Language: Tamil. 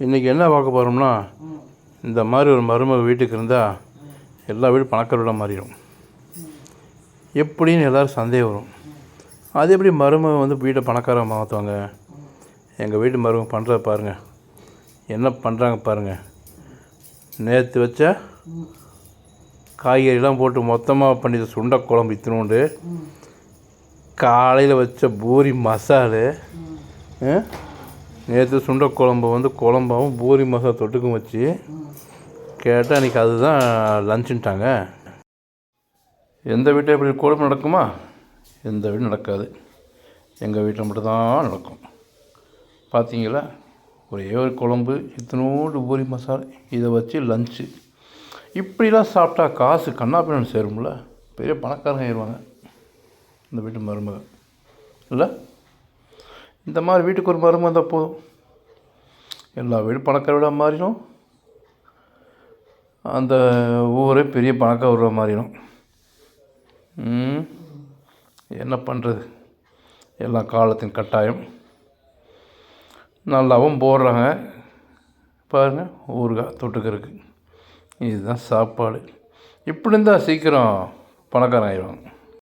இன்றைக்கி என்ன பார்க்க போகிறோம்னா இந்த மாதிரி ஒரு மருமக வீட்டுக்கு இருந்தால் எல்லா வீடும் பணக்காரோட மாறிடும். எப்படின்னு எல்லோரும் சந்தேகம் வரும். அது எப்படி மருமக வந்து வீட்டை பணக்கார மாற்றுவாங்க எங்கள் வீட்டு மருமக பண்ணுறத பாருங்கள் என்ன பண்ணுறாங்க பாருங்கள் நேற்று வச்ச காய்கறிலாம் போட்டு மொத்தமாக பண்ணி சுண்டை குழம்பு இத்தினோண்டு காலையில் வச்ச பூரி மசாலு நேற்று சுண்ட குழம்பு வந்து குழம்பாவும் பூரி மசாலா தொட்டுக்கும் வச்சு கேட்டால் அன்றைக்கி அதுதான் லஞ்சுன்ட்டாங்க எந்த வீட்டில் இப்படி குழம்பு நடக்குமா? எந்த வீடும் நடக்காது. எங்கள் வீட்டில் மட்டும்தான் நடக்கும். பார்த்தீங்களா ஒரே ஒரு குழம்பு இத்தனோடு பூரி மசாலா இதை வச்சு லஞ்சு இப்படிலாம் சாப்பிட்டா காசு கண்ணாப்பின்னு சேரும்ல. பெரிய பணக்காரங்க ஆயிடுவாங்க இந்த வீட்டு மருமக இல்லை? இந்த மாதிரி வீட்டுக்கு ஒரு மருமக இருந்தால் போதும். எல்லா வீடும் பணக்கார வீடாக மாறிடும். அந்த ஊரே பெரிய பணக்கார ஊராக மாறிடும் என்ன பண்ணுறது எல்லாம் காலத்தின் கட்டாயம். நல்லாவும் போடுறாங்க. பாருங்கள் ஊறுகாய் தொட்டுக்கிறதுக்கு இதுதான் சாப்பாடு. இப்படி இருந்தால் சீக்கிரம் பணக்காரன் ஆயிடுவாங்க.